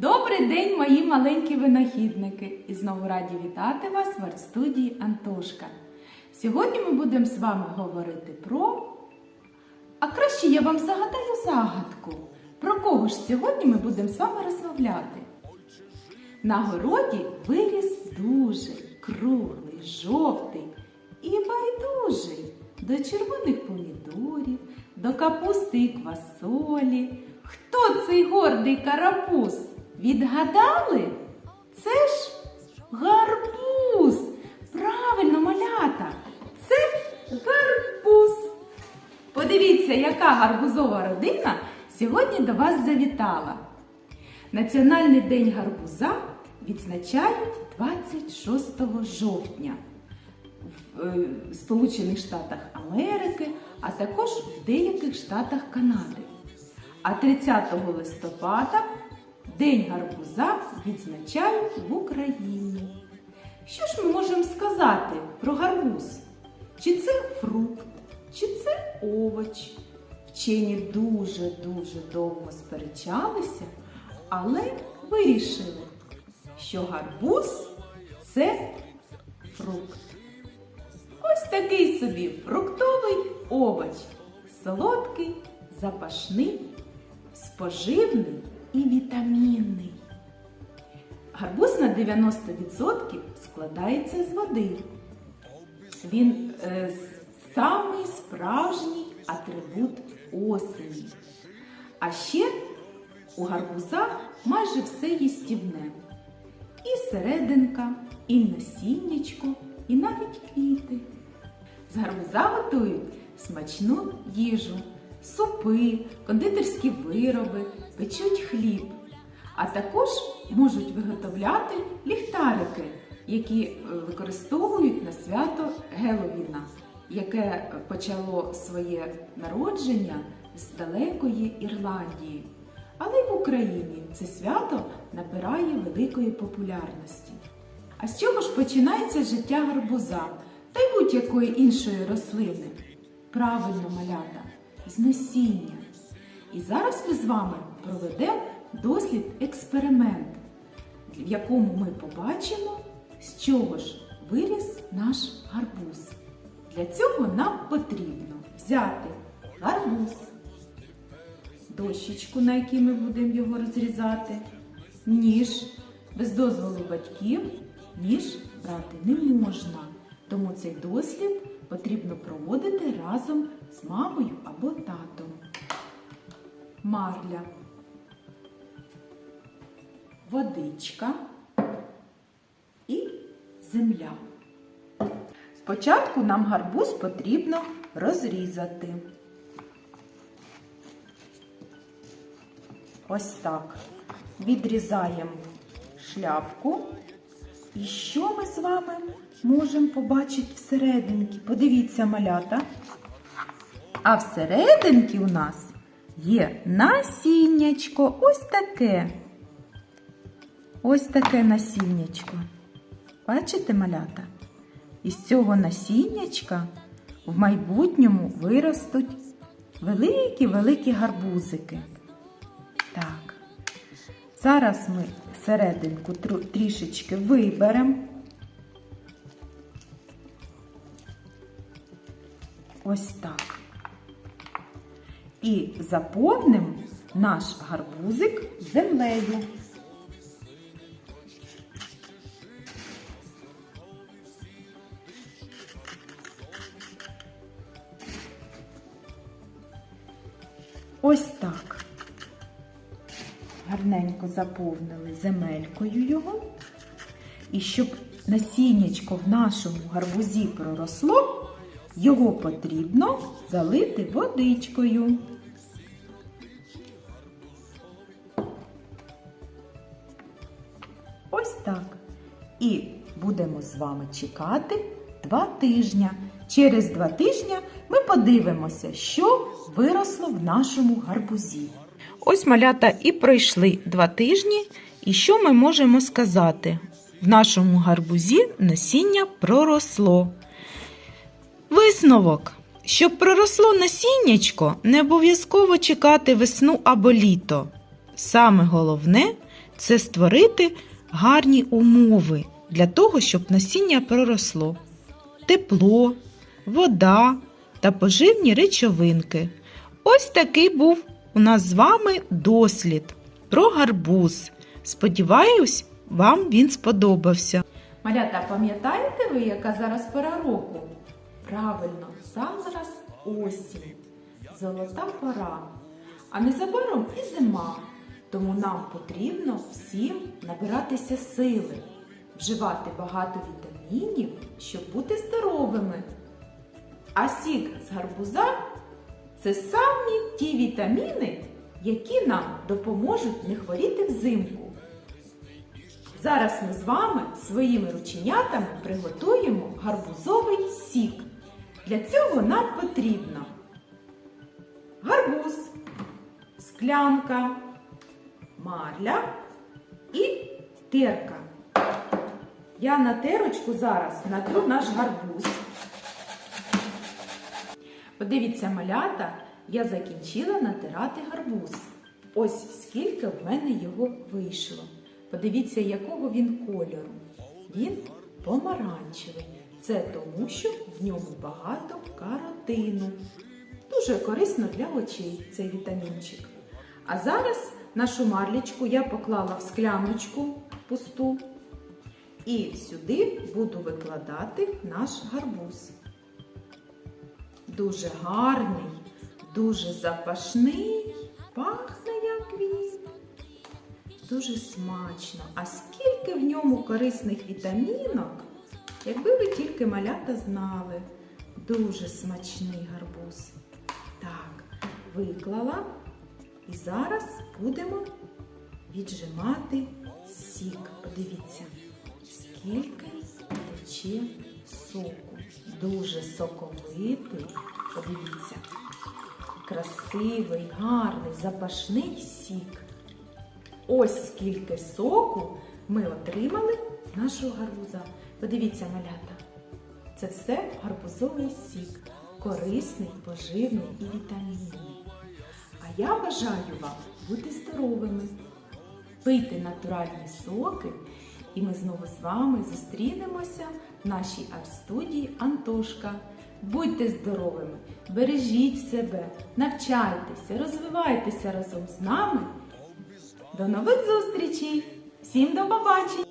Добрий день, мої маленькі винахідники! І знову раді вітати вас в арт-студії Антошка. Сьогодні ми будемо з вами говорити про. А краще я вам загадаю загадку. Про кого ж сьогодні ми будемо з вами розмовляти? На городі виріс дуже круглий, жовтий і байдужий до червоних помідорів, до капусти і квасолі. Хто цей гордий карапуз? Відгадали? Це ж гарбуз. Правильно, малята, це гарбуз. Подивіться, яка гарбузова родина сьогодні до вас завітала. Національний день гарбуза відзначають 26 жовтня в е, Сполучених Штатах Америки, а також в деяких штатах Канади. А 30 листопада День гарбуза відзначають в Україні. Що ж ми можемо сказати про гарбуз? Чи це фрукт, чи це овоч? Вчені дуже-дуже довго сперечалися, але вирішили, що гарбуз це фрукт. Ось такий собі фруктовий овоч. Солодкий, запашний, споживний і вітамінний. Гарбуз на 90% складається з води. Він е, самий справжній атрибут осені. А ще у гарбуза майже все їстівне. І серединка, і насіннячко, і навіть квіти. З гарбуза готують смачну їжу, супи, кондитерські вироби, печуть хліб. А також можуть виготовляти ліхтарики, які е, використовують на свято Геловіна, яке почало своє народження з далекої Ірландії. Але в Україні це свято набирає великої популярності. А з чого ж починається життя гарбуза та й будь-якої іншої рослини? Правильно, малята, з насіння. І зараз ми з вами проведемо дослід експеримент, в якому ми побачимо, з чого ж виріс наш гарбуз. Для цього нам потрібно взяти гарбуз, дощечку, на якій ми будемо його розрізати, ніж. Без дозволу батьків ніж брати не можна. Тому цей дослід потрібно проводити разом з мамою або татом. Марля, водичка і земля. Спочатку нам гарбуз потрібно розрізати. Ось так. Відрізаємо шляпку. І що ми з вами можемо побачити всерединки? Подивіться, малята. А всерединки у нас є насіннячко. Ось таке. Ось таке насіннячко. Бачите, малята? Із цього насіннячка в майбутньому виростуть великі-великі гарбузики. Так. Зараз ми серединку трішечки виберемо. Ось так. І заповнимо наш гарбузик землею. Ось так. Гарненько заповнили земелькою його. І щоб насіннячко в нашому гарбузі проросло, його потрібно залити водичкою. Ось так. І будемо з вами чекати два тижня. Через два тижні ми подивимося, що виросло в нашому гарбузі. Ось малята і пройшли два тижні. І що ми можемо сказати? В нашому гарбузі насіння проросло. Висновок. Щоб проросло насіннячко, не обов'язково чекати весну або літо. Саме головне це створити гарні умови для того, щоб насіння проросло. Тепло, вода та поживні речовинки. Ось такий був у нас з вами дослід про гарбуз. Сподіваюсь, вам він сподобався. Малята, пам'ятаєте ви, яка зараз пора року? Правильно, зараз осінь, золота пора. А незабаром і зима. Тому нам потрібно всім набиратися сили, вживати багато вітамінів, щоб бути здоровими. А сік з гарбуза це самі ті вітаміни, які нам допоможуть не хворіти взимку. Зараз ми з вами своїми рученятами приготуємо гарбузовий сік. Для цього нам потрібно гарбуз, склянка, марля і терка. Я на терочку зараз натру наш гарбуз. Подивіться, малята, я закінчила натирати гарбуз. Ось скільки в мене його вийшло. Подивіться, якого він кольору. Він помаранчевий. Це тому, що в ньому багато каротину. Дуже корисно для очей цей вітамінчик. А зараз нашу марлічку я поклала в скляночку пусту. І сюди буду викладати наш гарбуз. Дуже гарний, дуже запашний, пахне як він. Дуже смачно. А скільки в ньому корисних вітамінок, якби ви тільки малята знали. Дуже смачний гарбуз. Так, виклала. І зараз будемо віджимати сік. Подивіться, скільки тече соку. Дуже соковитий. Подивіться. Красивий, гарний, запашний сік. Ось скільки соку ми отримали з нашого гарбуза. Подивіться, малята. Це все гарбузовий сік. Корисний, поживний і вітамінний. А я бажаю вам бути здоровими, пити натуральні соки, і ми знову з вами зустрінемося в нашій арт-студії Антошка. Будьте здоровими, бережіть себе, навчайтеся, розвивайтеся разом з нами. До нових зустрічей! Всім до побачення!